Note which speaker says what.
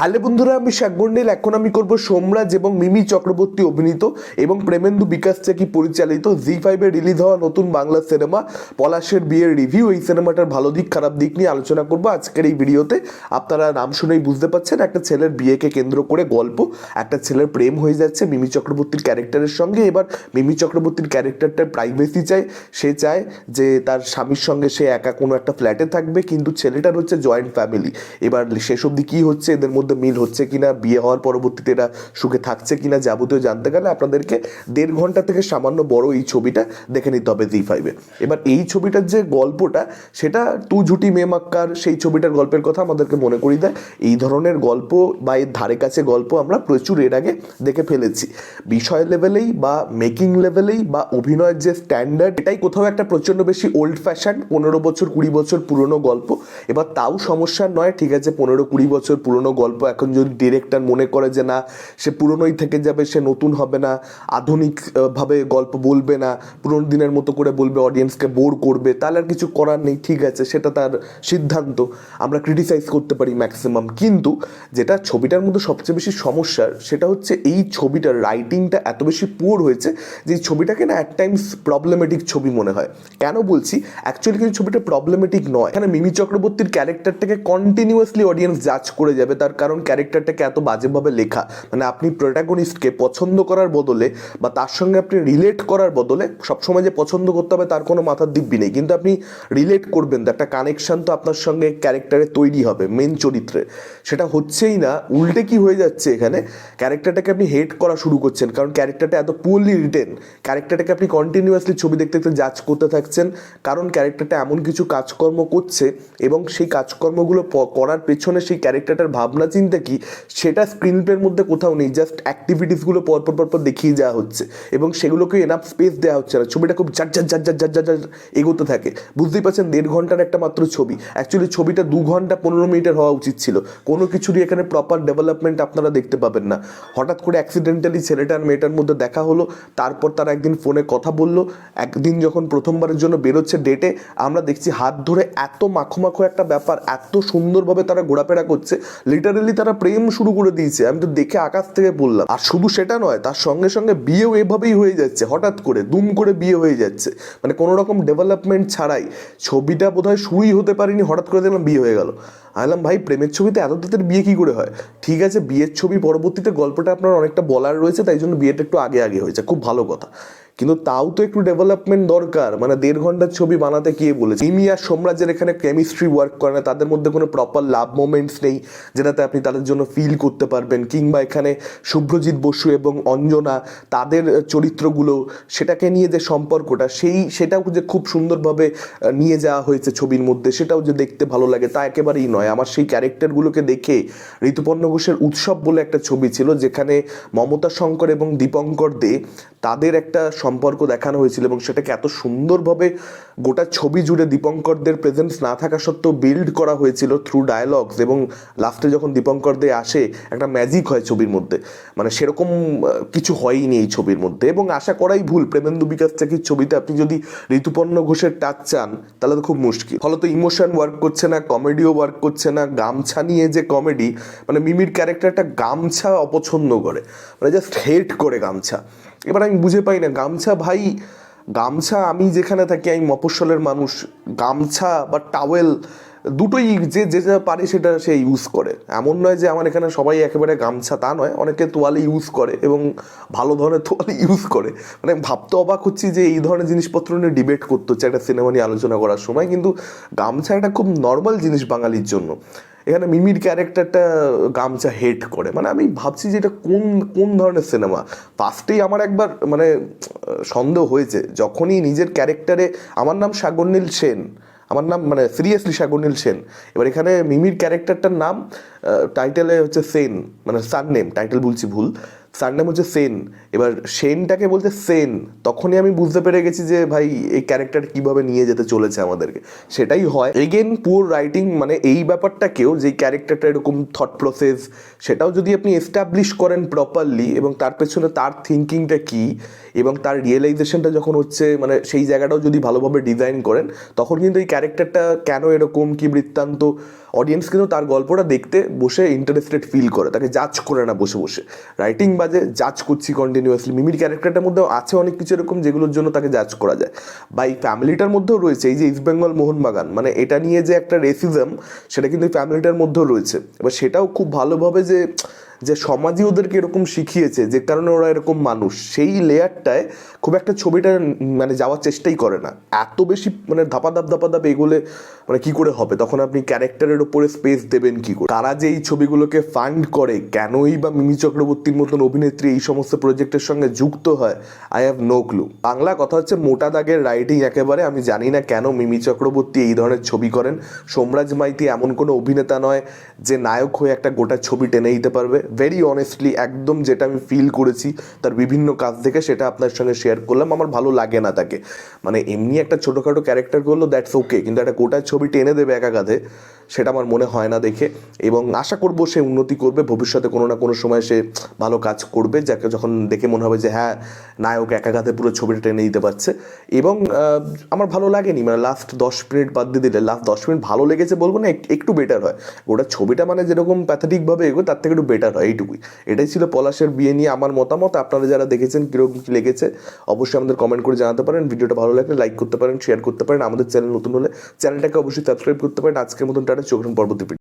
Speaker 1: Hello বন্ধুরা, আমি শাকগন্ডেল এখন আমি করব সোমরাজ এবং মিমি চক্রবর্তী অভিনীত এবং প্রেমেন্দু বিকাশ চাকি পরিচালিত জি ফাইভে রিলিজ হওয়া নতুন বাংলা সিনেমা, পলাশের বিয়ের রিভিউ এই সিনেমাটার ভালো দিক, খারাপ দিক নিয়ে আলোচনা করব আজকের এই ভিডিওতে। আপনারা নাম শুনেই বুঝতে পারছেন, একটা ছেলের বিয়েকে কেন্দ্র করে গল্প, একটা ছেলের প্রেম হয়ে যাচ্ছে মিমি চক্রবর্তীর ক্যারেক্টারের সঙ্গে। এবার মিমি চক্রবর্তীর ক্যারেক্টারটার প্রাইভেসি চায় সে চায় যে তার স্বামীর সঙ্গে সে একা কোনো একটা ফ্ল্যাটে থাকবে, কিন্তু ছেলেটার হচ্ছে জয়েন্ট ফ্যামিলি এবার শেষ অবধি কী হচ্ছে, এদের মধ্যে মিল হচ্ছে কিনা, বিয়ে হওয়ার পরবর্তীতে এরা সুখে থাকছে কিনা যাবতীয় জানতে গেলে আপনাদেরকে দেড় ঘণ্টা থেকে সামান্য বড় এই ছবিটা দেখে নিতে হবে জি ফাইভে। এবার এই ছবিটার যে গল্পটা, সেটা তু ঝুটি মেমাক্কার সেই ছবিটার গল্পের কথা আমাদেরকে মনে করিয়ে দেয়। এই ধরনের গল্প বা এর ধারে কাছে গল্প আমরা প্রচুর এর আগে দেখে ফেলেছি। বিষয় লেভেলেই বা মেকিং লেভেলেই বা অভিনয়ের যে স্ট্যান্ডার্ড, এটাই কোথাও একটা প্রচণ্ড বেশি ওল্ড ফ্যাশন পনেরো বছর, কুড়ি বছর পুরনো গল্প। এবার তাও সমস্যা নয়, ঠিক আছে, পনেরো, কুড়ি বছর পুরনো গল্প এখন যদি ডিরেক্টর মনে করে যে না সে পুরনোই থেকে যাবে সে নতুন হবে না আধুনিক আহ, ভাবে গল্প বলবে না পুরনো দিনের মতো করে বলবে অডিয়েন্সকে বোর করবে তাহলে আর কিছু করার নেই ঠিক আছে সেটা তার সিদ্ধান্ত। আমরা ক্রিটিসাইজ করতে পারি ম্যাক্সিমাম কিন্তু যেটা ছবিটার মধ্যে সবচেয়ে বেশি সমস্যার সেটা হচ্ছে এই ছবিটার রাইটিংটা এত বেশি পুয়ার হয়েছে যে ছবিটাকে না অ্যাট টাইমস প্রবলেমেটিক ছবি মনে হয়। কেন বলছি? অ্যাকচুয়ালি কিন্তু ছবিটা প্রবলেমেটিক নয়। এখানে মিমি চক্রবর্তীর ক্যারেক্টারটাকে কন্টিনিউয়াসলি অডিয়েন্স জাজ করে যাবে তার কারণ ক্যারেক্টারটাকে এত বাজেভাবে লেখা। মানে আপনি প্রোটাগনিস্টকে পছন্দ করার বদলে বা তার সঙ্গে আপনি রিলেট করার বদলে সবসময় যে পছন্দ করতে হবে তার কোনো মাথার দিব্যি নেই। কিন্তু আপনি রিলেট করবেন তো একটা কানেকশন তো আপনার সঙ্গে ক্যারেক্টারে তৈরি হবে মেন চরিত্রে। সেটা হচ্ছেই না, উল্টে কি হয়ে যাচ্ছে এখানে? ক্যারেক্টারটাকে আপনি হেট করা শুরু করছেন, কারণ ক্যারেক্টারটা এত পুয়ারলি রিটেন ক্যারেক্টারটাকে আপনি কন্টিনিউয়াসলি ছবি দেখতে দেখতে জাজ করতে থাকছেন, কারণ ক্যারেক্টারটা এমন কিছু কাজকর্ম করছে এবং সেই কাজকর্মগুলো করার পেছনে সেই ক্যারেক্টারটার ভাবনা চিন্তা কি? সেটা স্ক্রিন প্লের মধ্যে কোথাও নেই জাস্ট অ্যাক্টিভিটিসগুলো পরপর পরপর দেখিয়ে যাওয়া হচ্ছে এবং সেগুলোকে এনাফ স্পেস দেওয়া হচ্ছে না। ছবিটা খুব জাট জাট জাট জাট জাট জাট এগোতে থাকে। বুঝতেই পারছেন, দেড় ঘণ্টার একটা মাত্র ছবি। অ্যাকচুয়ালি ছবিটা দু ঘণ্টা পনেরো মিনিটের হওয়া উচিত ছিল। কোনো কিছুরই এখানে প্রপার ডেভেলপমেন্ট আপনারা দেখতে পাবেন না। হঠাৎ করে অ্যাক্সিডেন্টালি ছেলেটার মেয়েটার মধ্যে দেখা হলো, তারপর তারা একদিন ফোনে কথা বলল। একদিন যখন প্রথমবারের জন্য বেরোচ্ছে ডেটে আমরা দেখছি হাত ধরে এত মাখো মাখো একটা ব্যাপার, এত সুন্দরভাবে তারা ঘোরাফেরা করছে। লিটারেলি তারা প্রেম শুরু করে দিয়েছে। আমি তো দেখে আকাশ থেকে বললাম আর শুধু সেটা নয়, তার সঙ্গে সঙ্গে বিয়েও এভাবেই হয়ে যাচ্ছে। হঠাৎ করে, দুম করে বিয়ে হয়ে যাচ্ছে। মানে কোনো রকম ডেভেলপমেন্ট ছাড়াই। ছবিটা বোধহয় শুরুই হতে পারিনি, হঠাৎ করে দেখলাম বিয়ে হয়ে গেল। আলাম ভাই, প্রেমের ছবিতে এত তাদের বিয়ে কী করে হয়? ঠিক আছে, বিয়ের ছবি পরবর্তীতে গল্পটা আপনার অনেকটা বলার রয়েছে, তাই জন্য বিয়েটা একটু আগে আগে হয়েছে। খুব ভালো কথা। কিন্তু তাও তো একটু ডেভেলপমেন্ট দরকার। মানে দেড় ঘণ্টার ছবি বানাতে কে বলেছে? ইমি আর সোমরাজের এখানে কেমিস্ট্রি ওয়ার্ক করে না, তাদের মধ্যে কোনো প্রপার লাভ মোমেন্টস নেই, যেটাতে আপনি তাদের জন্য ফিল করতে পারবেন। কিংবা এখানে শুভ্রজিৎ বসু এবং অঞ্জনা, তাদের চরিত্রগুলো, সেটাকে নিয়ে যে সম্পর্কটা, সেই, সেটাও যে খুব সুন্দরভাবে নিয়ে যাওয়া হয়েছে ছবির মধ্যে, সেটাও যে দেখতে ভালো লাগে, তা একেবারেই নয়। আমার সেই ক্যারেক্টারগুলোকে দেখে ঋতুপর্ণ ঘোষের উৎসব বলে একটা ছবি ছিল, যেখানে মমতা শঙ্কর এবং দীপঙ্কর দে, তাদের একটা সম্পর্ক দেখানো হয়েছিল এবং সেটাকে এত সুন্দরভাবে গোটা ছবি জুড়ে দীপঙ্করদের প্রেজেন্স না থাকা সত্ত্বেও বিল্ড করা হয়েছিল থ্রু ডায়ালগস এবং লাস্টে যখন দীপঙ্কর দে আসে, একটা ম্যাজিক হয় ছবির মধ্যে। মানে সেরকম কিছু হয়নি এই ছবির মধ্যে এবং আশা করাই ভুল। প্রেমেন্দু বিকাশ চাকির ছবিতে আপনি যদি ঋতুপর্ণ ঘোষের টাচ চান, তাহলে তো খুব মুশকিল। ফলত ইমোশন ওয়ার্ক করছে না কমেডিও ওয়ার্ক করছে না, গামছা নিয়ে যে কমেডি মানে মিমির ক্যারেক্টারটা গামছা অপছন্দ করে। মানে জাস্ট হেট করে গামছা। এবার আমি বুঝে পাই না, গামছা ভাই, গামছা আমি যেখানে থাকি, আমি মফস্বলের মানুষ। গামছা বা টাওয়েল দুটোই যে যে যা পারে সেটা সে ইউজ করে। এমন নয় যে আমার এখানে সবাই একেবারে গামছা তা নয়, অনেকে তোয়ালে ইউজ করে এবং ভালো ধরনের তোয়ালে ইউজ করে। মানে ভাবতে অবাক হচ্ছি যে এই ধরনের জিনিসপত্র নিয়ে ডিবেট করতে হচ্ছে একটা সিনেমা নিয়ে আলোচনা করার সময়। কিন্তু গামছা একটা খুব নর্মাল জিনিস বাঙালির জন্য। এখানে মিমির ক্যারেক্টারটা গামছা হেট করে। মানে আমি ভাবছি যে এটা কোন কোন ধরনের সিনেমা ফার্স্টেই আমার একবার মানে সন্দেহ হয়েছে, যখনই নিজের ক্যারেক্টারে, আমার নাম সাগরনীল সেন আমার নাম মানে সিরিয়াসলি সাগরনীল সেন। এবার এখানে মিমির ক্যারেক্টারটার নাম টাইটেলে হচ্ছে সেন মানে সার নেম টাইটেল বলছি ভুল। সার নেম হচ্ছে সেন। এবার সেনটাকে বলছে সেন, তখনই আমি বুঝতে পেরে গেছি যে ভাই, এই ক্যারেক্টার কীভাবে নিয়ে যেতে চলেছে আমাদেরকে। সেটাই হয়। এগেন পুর রাইটিং মানে এই ব্যাপারটাকেও যে ক্যারেক্টারটা এরকম থট প্রসেস সেটাও যদি আপনি এস্টাবলিশ করেন প্রপারলি এবং তার পেছনে তার থিঙ্কিংটা কি, এবং তার রিয়েলাইজেশনটা যখন হচ্ছে মানে সেই জায়গাটাও যদি ভালোভাবে ডিজাইন করেন, তখন কিন্তু এই ক্যারেক্টারটা কেন এরকম, কি বৃত্তান্ত অডিয়েন্স কিন্তু তার গল্পটা দেখতে বসে ইন্টারেস্টেড ফিল করে। তাকে জাজ করে না বসে বসে। রাইটিং বাজে জাজ করছি কন্টিনিউয়াসলি মিমির ক্যারেক্টারটার মধ্যেও আছে অনেক কিছু এরকম যেগুলোর জন্য তাকে জাজ করা যায়। বা এই ফ্যামিলিটার মধ্যেও রয়েছে, এই যে ইস্ট বেঙ্গল মোহনবাগান মানে এটা নিয়ে যে একটা রেসিজম সেটা কিন্তু ফ্যামিলিটার মধ্যেও রয়েছে। এবার সেটাও খুব ভালোভাবে যে যে সমাজই ওদেরকে এরকম শিখিয়েছে, যে কারণে ওরা এরকম মানুষ, সেই লেয়ারটায় খুব একটা ছবিটা মানে যাওয়ার চেষ্টাই করে না। এত বেশি মানে ধাপা ধাপ ধাপা ধাপ এগোলে মানে কি করে হবে? তখন আপনি ক্যারেক্টারের ওপরে স্পেস দেবেন কি করে? তারা যে এই ছবিগুলোকে ফান্ড করে, কেনই বা মিমি চক্রবর্তীর মতন অভিনেত্রী এই সমস্ত প্রজেক্টের সঙ্গে যুক্ত হয় I have no clue Bangla কথা হচ্ছে মোটা দাগের রাইটিং একেবারে, আমি জানি না কেন মিমি চক্রবর্তী এই ধরনের ছবি করেন। সোমরাজ মাইতি এমন কোনো অভিনেতা নয় যে নায়ক হয়ে একটা গোটা ছবি টেনে দিতে পারবে। ভেরি অনেস্টলি একদম যেটা আমি ফিল করেছি তার বিভিন্ন কাজ থেকে সেটা আপনার সঙ্গে শেয়ার করলাম। আমার ভালো লাগে না তাকে। মানে এমনি একটা ছোটোখাটো ক্যারেক্টার করল দ্যাটস ওকে কিন্তু একটা গোটা ছবি টেনে দেবে একা কাঁধে সেটা আমার মনে হয় না দেখে। এবং আশা করব সে উন্নতি করবে। ভবিষ্যতে কোনো না কোনো সময় সে ভালো কাজ করবে, যাকে যখন দেখে মনে হবে যে হ্যাঁ নায়ক একা কাঁধে পুরো ছবিটা টেনে দিতে পারছে। এবং আমার ভালো লাগেনি। মানে লাস্ট দশ মিনিট বাদ দিয়ে দিলে লাস্ট দশ মিনিট ভালো লেগেছে বলব না একটু বেটার হয়। ওটা ছবিটা মানে যেরকম প্যাথাটিকভাবে এগো তার থেকে একটু বেটার এইটুকুই। এটাই ছিল পলাশের বিয়ে নিয়ে আমার মতামত। আপনারা যারা দেখেছেন কীরকম কী লেগেছে, অবশ্যই আমাদের কমেন্ট করে জানাতে পারেন। ভিডিওটা ভালো লাগলে লাইক করতে পারেন শেয়ার করতে পারেন। আমাদের চ্যানেল নতুন হলে চ্যানেলটাকে অবশ্যই সাবস্ক্রাইব করতে পারেন। আজকের মতন টাটা, চোখ পরবর্তী।